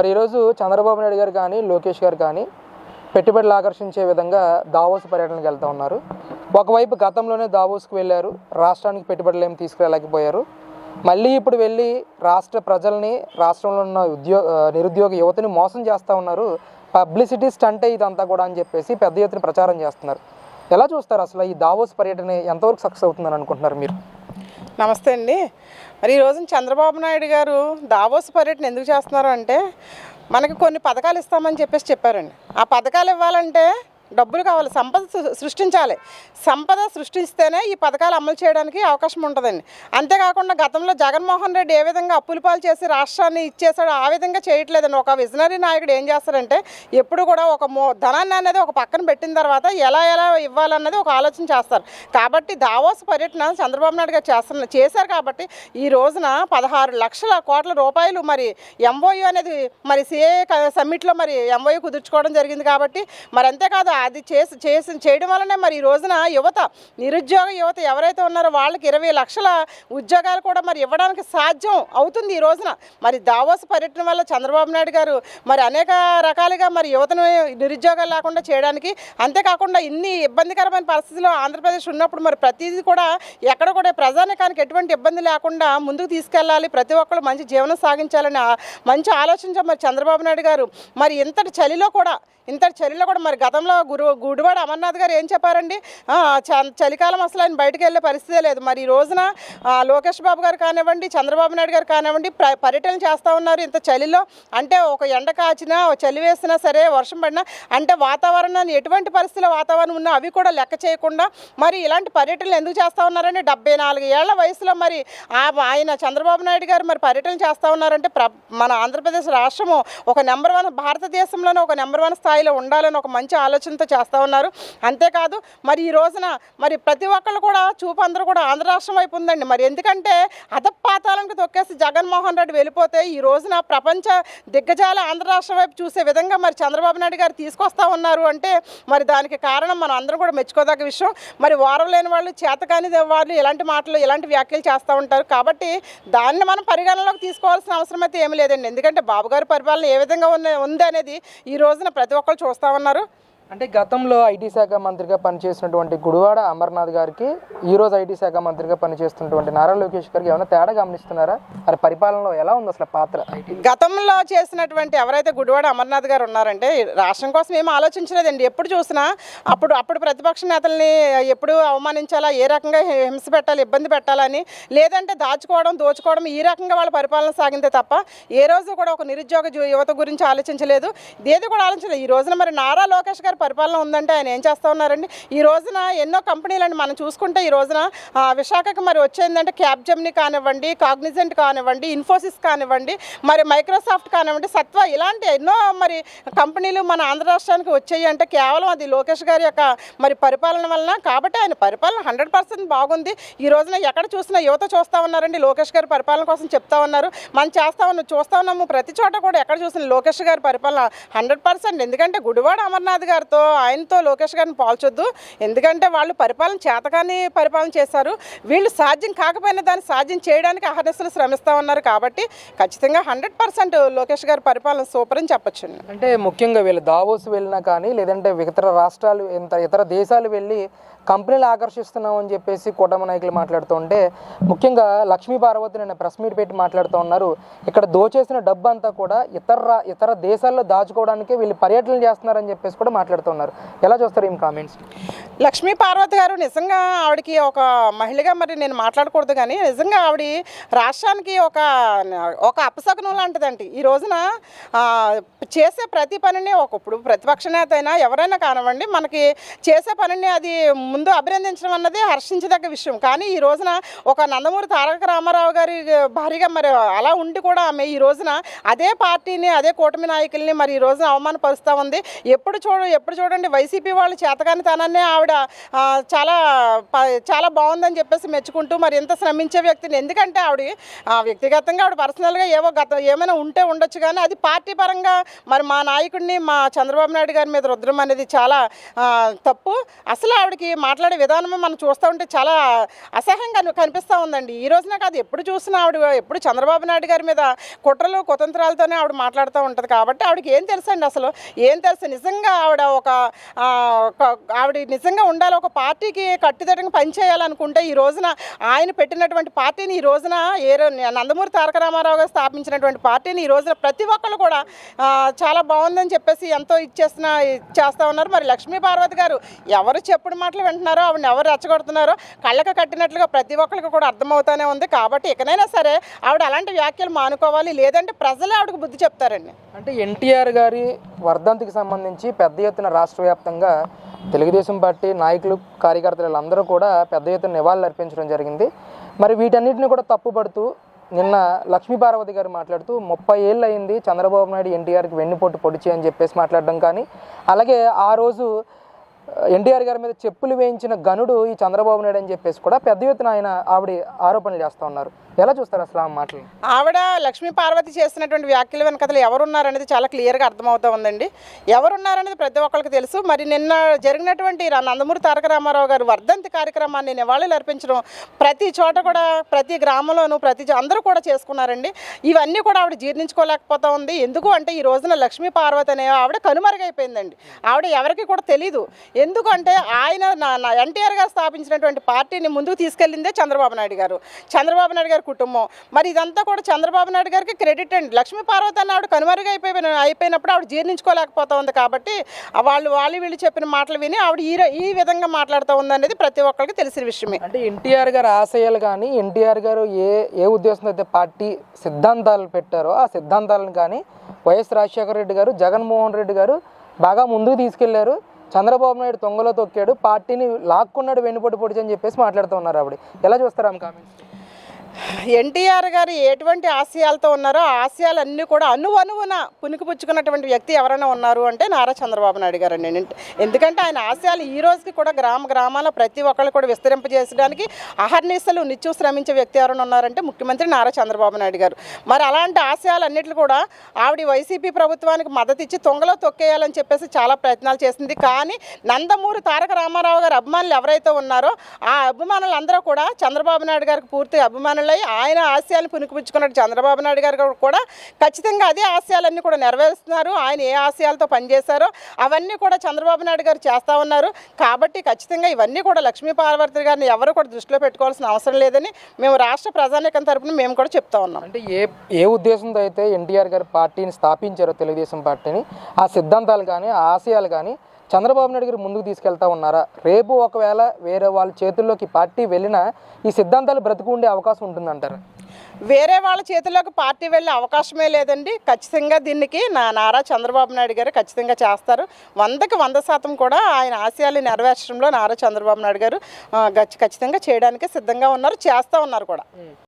మరి ఈరోజు చంద్రబాబు నాయుడు గారు కానీ లోకేష్ గారు కానీ పెట్టుబడులు ఆకర్షించే విధంగా దావోస్ పర్యటనకు వెళ్తూ ఉన్నారు. ఒకవైపు గతంలోనే దావోస్కు వెళ్ళారు రాష్ట్రానికి పెట్టుబడులు ఏమి తీసుకురాలేకపోయారు. మళ్ళీ ఇప్పుడు వెళ్ళి రాష్ట్ర ప్రజల్ని రాష్ట్రంలో ఉన్న ఉద్యోగ నిరుద్యోగ యువతని మోసం చేస్తూ ఉన్నారు. పబ్లిసిటీ స్టంటే ఇదంతా కూడా అని చెప్పేసి పెద్ద ఎత్తున ప్రచారం చేస్తున్నారు. ఎలా చూస్తారు అసలు ఈ దావోస్ పర్యటన ఎంతవరకు సక్సెస్ అవుతుందని అనుకుంటున్నారు మీరు? నమస్తే అండి. మరి ఈ రోజున చంద్రబాబు నాయుడు గారు దావోస్ పర్యటన ఎందుకు చేస్తున్నారు అంటే మనకి కొన్ని పథకాలు ఇస్తామని చెప్పేసి చెప్పారండి. ఆ పథకాలు ఇవ్వాలంటే డబ్బులు కావాలి సంపద సృష్టించాలి. సంపద సృష్టిస్తేనే ఈ పథకాలు అమలు చేయడానికి అవకాశం ఉంటుందండి. అంతేకాకుండా గతంలో జగన్మోహన్ రెడ్డి ఏ విధంగా అప్పులు పాలు చేసి రాష్ట్రాన్ని ఇచ్చేసాడో ఆ విధంగా చేయట్లేదండి. ఒక విజనరీ నాయకుడు ఏం చేస్తారంటే ఎప్పుడు కూడా ఒక మో ధనాన్ని అనేది ఒక పక్కన పెట్టిన తర్వాత ఎలా ఎలా ఇవ్వాలన్నది ఒక ఆలోచన చేస్తారు. కాబట్టి దావోస్ పర్యటన చంద్రబాబు నాయుడు గారు చేస్తున్న చేశారు కాబట్టి ఈ రోజున పదహారు లక్షల కోట్ల రూపాయలు మరి ఎంఓయూ అనేది మరి సిఏ సమ్మిట్లో మరి ఎంఓయూ కుదుర్చుకోవడం జరిగింది కాబట్టి మరి అంతేకాదు అది చేసి చేసి చేయడం వల్లనే మరి ఈ రోజున యువత నిరుద్యోగ యువత ఎవరైతే ఉన్నారో వాళ్ళకి ఇరవై లక్షల ఉద్యోగాలు కూడా మరి ఇవ్వడానికి సాధ్యం అవుతుంది ఈ రోజున. మరి దావోస్ పర్యటన వల్ల చంద్రబాబు నాయుడు గారు మరి అనేక రకాలుగా మరి యువతను నిరుద్యోగాలు లేకుండా చేయడానికి అంతేకాకుండా ఇన్ని ఇబ్బందికరమైన పరిస్థితుల్లో ఆంధ్రప్రదేశ్ ఉన్నప్పుడు మరి ప్రతిదీ కూడా ఎక్కడ కూడా ప్రజానికానికి ఎటువంటి ఇబ్బంది లేకుండా ముందుకు తీసుకెళ్ళాలి. ప్రతి ఒక్కరు మంచి జీవనం సాగించాలని మంచి ఆలోచించారు మరి చంద్రబాబు నాయుడు గారు మరి ఇంతటి చలిలో కూడా ఇంతటి చలిలో కూడా మరి గతంలో గురు గుడివాడ అమర్నాథ్ గారు ఏం చెప్పారండి? చలికాలం అసలు ఆయన బయటకు వెళ్ళే పరిస్థితే లేదు. మరి ఈ రోజున లోకేష్ బాబు గారు కానివ్వండి చంద్రబాబు నాయుడు గారు కానివ్వండి ప్ర పర్యటన చేస్తూ ఉన్నారు ఇంత చలిలో. అంటే ఒక ఎండ కాచినా చలి వేసినా సరే వర్షం పడినా అంటే వాతావరణాన్ని ఎటువంటి పరిస్థితుల వాతావరణం ఉన్నా అవి కూడా లెక్క చేయకుండా మరి ఇలాంటి పర్యటనలు ఎందుకు చేస్తూ ఉన్నారంటే డెబ్బై నాలుగు ఏళ్ళ వయసులో మరి ఆ- ఆయన చంద్రబాబు నాయుడు గారు మరి పర్యటన చేస్తూ ఉన్నారంటే ప్ర మన ఆంధ్రప్రదేశ్ రాష్ట్రము ఒక నెంబర్ వన్ భారతదేశంలోనే ఒక నెంబర్ వన్ స్థాయిలో ఉండాలని ఒక మంచి ఆలోచన ఆలోచనతో చేస్తూ ఉన్నారు. అంతేకాదు మరి ఈ రోజున మరి ప్రతి ఒక్కళ్ళు కూడా చూపు అందరూ కూడా ఆంధ్ర రాష్ట్రం వైపు ఉందండి. మరి ఎందుకంటే అధపాతాలకు తొక్కేసి జగన్మోహన్ రెడ్డి వెళ్ళిపోతే ఈ రోజున ప్రపంచ దిగ్గజాల ఆంధ్ర రాష్ట్రం వైపు చూసే విధంగా మరి చంద్రబాబు నాయుడు గారు తీసుకొస్తా ఉన్నారు అంటే మరి దానికి కారణం మనం అందరం కూడా మెచ్చుకోదగ్గ విషయం. మరి వారం లేని వాళ్ళు చేతకాని వాళ్ళు ఇలాంటి మాటలు ఇలాంటి వ్యాఖ్యలు చేస్తూ ఉంటారు. కాబట్టి దాన్ని మనం పరిగణనలోకి తీసుకోవాల్సిన అవసరం అయితే ఏమీ లేదండి. ఎందుకంటే బాబు గారి పరిపాలన ఏ విధంగా ఉంది అనేది ఈ రోజున ప్రతి ఒక్కరు చూస్తూ ఉన్నారు. అంటే గతంలో ఐటీ శాఖ మంత్రిగా పనిచేసినటువంటి గుడివాడ అమర్నాథ్ గారికి ఈ రోజు ఐటీ శాఖ మంత్రిగా పనిచేస్తున్నటువంటి నారా లోకేష్ గారికి ఏమైనా తేడా గమనిస్తున్నారా? మరి పరిపాలనలో ఎలా ఉంది అసలు పాత్ర? గతంలో చేసినటువంటి ఎవరైతే గుడివాడ అమర్నాథ్ గారు ఉన్నారంటే రాష్ట్రం కోసం ఏం ఆలోచించలేదండి. ఎప్పుడు చూసినా అప్పుడు అప్పుడు ప్రతిపక్ష నేతల్ని ఎప్పుడు అవమానించాలా ఏ రకంగా హింస పెట్టాలి ఇబ్బంది పెట్టాలని లేదంటే దాచుకోవడం దోచుకోవడం ఈ రకంగా వాళ్ళ పరిపాలన సాగిందే తప్ప ఏ రోజు కూడా ఒక నిరుద్యోగ యువత గురించి ఆలోచించలేదు. ఏది కూడా ఆలోచించలేదు. ఈ రోజున మరి నారా లోకేష్ గారు పరిపాలన ఉందంటే ఆయన ఏం చేస్తూ ఉన్నారండి? ఈ రోజున ఎన్నో కంపెనీలండి మనం చూసుకుంటే ఈ రోజున విశాఖకి మరి వచ్చేందంటే క్యాబ్ జమ్ని కానివ్వండి కాగ్నిజెంట్ కానివ్వండి ఇన్ఫోసిస్ కానివ్వండి మరి మైక్రోసాఫ్ట్ కానివ్వండి సత్వ ఇలాంటి ఎన్నో మరి కంపెనీలు మన ఆంధ్ర రాష్ట్రానికి వచ్చాయి అంటే కేవలం అది లోకేష్ గారి యొక్క మరి పరిపాలన వలన. కాబట్టి ఆయన పరిపాలన హండ్రెడ్ పర్సెంట్ బాగుంది. ఈ రోజున ఎక్కడ చూసినా యువత చూస్తూ ఉన్నారండి లోకేష్ గారి పరిపాలన కోసం చెప్తా ఉన్నారు. మనం చేస్తా ఉన్నాం చూస్తా ఉన్నాము. ప్రతి చోట కూడా ఎక్కడ చూసినా లోకేష్ గారి పరిపాలన హండ్రెడ్ పర్సెంట్. ఎందుకంటే గుడివాడ అమర్నాథ్ గారు గారితో ఆయనతో లోకేష్ గారిని పోల్చొద్దు. ఎందుకంటే వాళ్ళు పరిపాలన చేతకాని పరిపాలన చేశారు. వీళ్ళు సాధ్యం కాకపోయినా దాన్ని సాధ్యం చేయడానికి అహర్నిశలు శ్రమిస్తూ ఉన్నారు కాబట్టి ఖచ్చితంగా హండ్రెడ్ పర్సెంట్ లోకేష్ గారి పరిపాలన సూపర్ అని చెప్పొచ్చు. అంటే ముఖ్యంగా వీళ్ళు దావోస్ వెళ్ళినా కానీ లేదంటే ఇతర రాష్ట్రాలు ఇంత ఇతర దేశాలు వెళ్ళి కంపెనీలు ఆకర్షిస్తున్నాం అని చెప్పేసి కూటమి నాయకులు మాట్లాడుతూ ఉంటే ముఖ్యంగా లక్ష్మీ పార్వతి నిన్న ప్రెస్ మీట్ పెట్టి మాట్లాడుతూ ఉన్నారు. ఇక్కడ దోచేసిన డబ్బు అంతా కూడా ఇతర ఇతర దేశాల్లో దాచుకోవడానికి వీళ్ళు పర్యటనలు చేస్తున్నారని చెప్పేసి కూడా మాట్లాడుతూ ఉన్నారు ఎలా చూస్తారు ఏం కామెంట్స్ లక్ష్మీ పార్వతి గారు నిజంగా ఆవిడకి ఒక మహిళగా మరి నేను మాట్లాడకూడదు కానీ నిజంగా ఆవిడ రాష్ట్రానికి ఒక ఒక అపశకునం లాంటిదండి. ఈ రోజున చేసే ప్రతి పనిని ఒక ఇప్పుడు ప్రతిపక్ష నేత అయినా ఎవరైనా కానివ్వండి మనకి చేసే పనిని అది ముందు అభినందించడం అన్నది హర్షించదగ్గ విషయం. కానీ ఈ రోజున ఒక నందమూరి తారక రామారావు గారి భారీగా మరి అలా ఉండి కూడా ఆమె ఈ రోజున అదే పార్టీని అదే కూటమి నాయకుల్ని మరి ఈ రోజున అవమానపరుస్తూ ఉంది. ఎప్పుడు చూడ ఇప్పుడు చూడండి వైసీపీ వాళ్ళు చేతకానితనాన్ని ఆవిడ చాలా ప- చాలా బాగుందని చెప్పేసి మెచ్చుకుంటూ మరి ఎంత శ్రమించే వ్యక్తిని. ఎందుకంటే ఆవిడ వ్యక్తిగతంగా ఆవిడ పర్సనల్గా ఏవో గత ఏమైనా ఉంటే ఉండొచ్చు కానీ అది పార్టీ పరంగా మరి మా నాయకుడిని మా చంద్రబాబు నాయుడు గారి మీద రుద్రం అనేది చాలా తప్పు. అసలు ఆవిడకి మాట్లాడే విధానమే మనం చూస్తూ ఉంటే చాలా అసహ్యంగా కనిపిస్తూ ఉందండి. ఈ రోజున కాదు ఎప్పుడు చూసినా ఆవిడ ఎప్పుడు చంద్రబాబు నాయుడు గారి మీద కుట్రలు కుతంత్రాలతోనే ఆవిడ మాట్లాడుతూ ఉంటుంది. కాబట్టి ఆవిడకి ఏం తెలుసండి అసలు? ఏం తెలుసు? నిజంగా ఆవిడ ఒక ఆవిడ నిజంగా ఉండాలి. ఒక పార్టీకి కట్టుదిట్టంగా పనిచేయాలనుకుంటే ఈ రోజున ఆయన పెట్టినటువంటి పార్టీని ఈ రోజున ఏ నందమూరి తారక రామారావు గారు స్థాపించినటువంటి పార్టీని ఈ రోజున ప్రతి ఒక్కళ్ళు కూడా చాలా బాగుందని చెప్పేసి ఎంతో ఇచ్చేస్తున్న చేస్తూ ఉన్నారు. మరి లక్ష్మీ పార్వతి గారు ఎవరు చెప్పుడు మాటలు వింటున్నారో ఆవిడని ఎవరు రెచ్చగొడుతున్నారో కళ్ళకు కట్టినట్లుగా ప్రతి ఒక్కరికి కూడా అర్థమవుతూనే ఉంది. కాబట్టి ఇకనైనా సరే ఆవిడ అలాంటి వ్యాఖ్యలు మానుకోవాలి. లేదంటే ప్రజలే ఆవిడకు బుద్ధి చెప్తారండి. అంటే ఎన్టీఆర్ గారి వర్ధంతికి సంబంధించి పెద్ద ఎత్తున రాష్ట్ర వ్యాప్తంగా తెలుగుదేశం పార్టీ నాయకులు కార్యకర్తలు వీళ్ళందరూ కూడా పెద్ద ఎత్తున నివాళులు అర్పించడం జరిగింది. మరి వీటన్నిటిని కూడా తప్పుపడుతూ నిన్న లక్ష్మీ పార్వతి గారు మాట్లాడుతూ ముప్పై ఏళ్ళు అయింది చంద్రబాబు నాయుడు ఎన్టీఆర్కి వెన్నుపోటు పొడిచి అని చెప్పేసి మాట్లాడడం కానీ అలాగే ఆ రోజు ఎన్టీఆర్ గారి మీద చెప్పులు వేయించిన గనుడు ఈ చంద్రబాబు నాయుడు అని చెప్పేసి కూడా పెద్ద ఎత్తున ఆయన ఆవిడ ఆరోపణలు చేస్తూ ఉన్నారు. ఎలా చూస్తారు అసలు ఆ మాటలు? ఆవిడ లక్ష్మీ పార్వతి చేసినటువంటి వ్యాఖ్యల వెనకతలు ఎవరున్నారనేది చాలా క్లియర్గా అర్థమవుతా ఉందండి. ఎవరున్నారనేది ప్రతి ఒక్కరికి తెలుసు. మరి నిన్న జరిగినటువంటి నందమూరి తారక రామారావు గారు వర్ధంతి కార్యక్రమాన్ని నివాళులు అర్పించడం ప్రతి చోట కూడా ప్రతి గ్రామంలోనూ ప్రతి అందరూ కూడా చేసుకున్నారండి. ఇవన్నీ కూడా ఆవిడ జీర్ణించుకోలేకపోతా ఉంది. ఎందుకు అంటే ఈ రోజున లక్ష్మీ పార్వతి అనే ఆవిడ కనుమరుగైపోయిందండి. ఆవిడ ఎవరికి కూడా తెలియదు ఎందుకంటే ఆయన ఎన్టీఆర్ గారు స్థాపించినటువంటి పార్టీని ముందుకు తీసుకెళ్ళిందే చంద్రబాబు నాయుడు గారు. చంద్రబాబు నాయుడు గారి కుటుంబం. మరి ఇదంతా కూడా చంద్రబాబు నాయుడు గారికి క్రెడిట్ అండి. లక్ష్మీ పార్వతి అని ఆవిడ కనుమరుగైపోయిన అయిపోయినప్పుడు ఆవిడ జీర్ణించుకోలేకపోతా ఉంది కాబట్టి వాళ్ళు వాళ్ళు వీళ్ళు చెప్పిన మాటలు విని ఆవిడ ఈ ఈ విధంగా మాట్లాడుతూ ఉందనేది ప్రతి ఒక్కరికి తెలిసిన విషయమే. అంటే ఎన్టీఆర్ గారు ఆశయాలు కానీ ఎన్టీఆర్ గారు ఏ ఏ ఉద్దేశంతో అయితే పార్టీ సిద్ధాంతాలు పెట్టారో ఆ సిద్ధాంతాలను కానీ వైఎస్ రాజశేఖర రెడ్డి గారు జగన్మోహన్ రెడ్డి గారు బాగా ముందుకు తీసుకెళ్ళారు. చంద్రబాబు నాయుడు తొంగలో తొక్కాడు పార్టీని లాక్కున్నాడు వెన్నుపోటు పొడిచి అని చెప్పేసి మాట్లాడుతున్నారు ఆవిడ. ఎలా చూస్తారు ఆమె కామెంట్స్ ఎన్టీఆర్ గారు ఎటువంటి ఆశయాలతో ఉన్నారో ఆశయాలన్నీ కూడా అనువనువున పుణికిపుచ్చుకున్నటువంటి వ్యక్తి ఎవరైనా ఉన్నారు అంటే నారా చంద్రబాబు నాయుడు గారు అండి ఎందుకంటే ఆయన ఆశయాలు ఈ రోజుకి కూడా గ్రామ గ్రామాల ప్రతి ఒక్కళ్ళు కూడా విస్తరింపజేసడానికి అహర్నిశలు నిత్యం శ్రమించే వ్యక్తి ఎవరైనా ఉన్నారంటే ముఖ్యమంత్రి నారా చంద్రబాబు నాయుడు గారు. మరి అలాంటి ఆశయాలన్నిట్లు కూడా ఆవిడ వైసీపీ ప్రభుత్వానికి మద్దతు ఇచ్చి తొంగలో తొక్కేయాలని చెప్పేసి చాలా ప్రయత్నాలు చేసింది. కానీ నందమూరి తారక రామారావు గారి అభిమానులు ఎవరైతే ఉన్నారో ఆ అభిమానులందరూ కూడా చంద్రబాబు నాయుడు గారికి పూర్తి అభిమానులు ఆయన ఆశయాలు పునికిపుచ్చుకున్నట్టు చంద్రబాబు నాయుడు గారు కూడా. ఖచ్చితంగా అదే ఆశయాలన్నీ కూడా నెరవేరుస్తున్నారు. ఆయన ఏ ఆశయాలతో పనిచేశారో అవన్నీ కూడా చంద్రబాబు నాయుడు గారు చేస్తూ ఉన్నారు. కాబట్టి ఖచ్చితంగా ఇవన్నీ కూడా లక్ష్మీ పార్వతి గారిని ఎవరు కూడా దృష్టిలో పెట్టుకోవాల్సిన అవసరం లేదని మేము రాష్ట్ర ప్రజానీకం తరపున మేము కూడా చెప్తా ఉన్నాం. అంటే ఏ ఏ ఉద్దేశంతో అయితే ఎన్టీఆర్ గారు పార్టీని స్థాపించారో తెలుగుదేశం పార్టీని ఆ సిద్ధాంతాలు కానీ ఆ ఆశయాలు కానీ చంద్రబాబు నాయుడు గారు ముందుకు తీసుకెళ్తా ఉన్నారా? రేపు ఒకవేళ వేరే వాళ్ళ చేతుల్లోకి పార్టీ వెళ్ళినా ఈ సిద్ధాంతాలు బ్రతుకు ఉండే అవకాశం ఉంటుందంటారా? వేరే వాళ్ళ చేతిలోకి పార్టీ వెళ్ళే అవకాశమే లేదండి. ఖచ్చితంగా దీనికి నా నారా చంద్రబాబు నాయుడు గారు ఖచ్చితంగా చేస్తారు. వందకి వంద శాతం కూడా ఆయన ఆశయాలు నెరవేర్చడంలో నారా చంద్రబాబు నాయుడు గారు ఖచ్చితంగా చేయడానికి సిద్ధంగా ఉన్నారు చేస్తూ ఉన్నారు కూడా.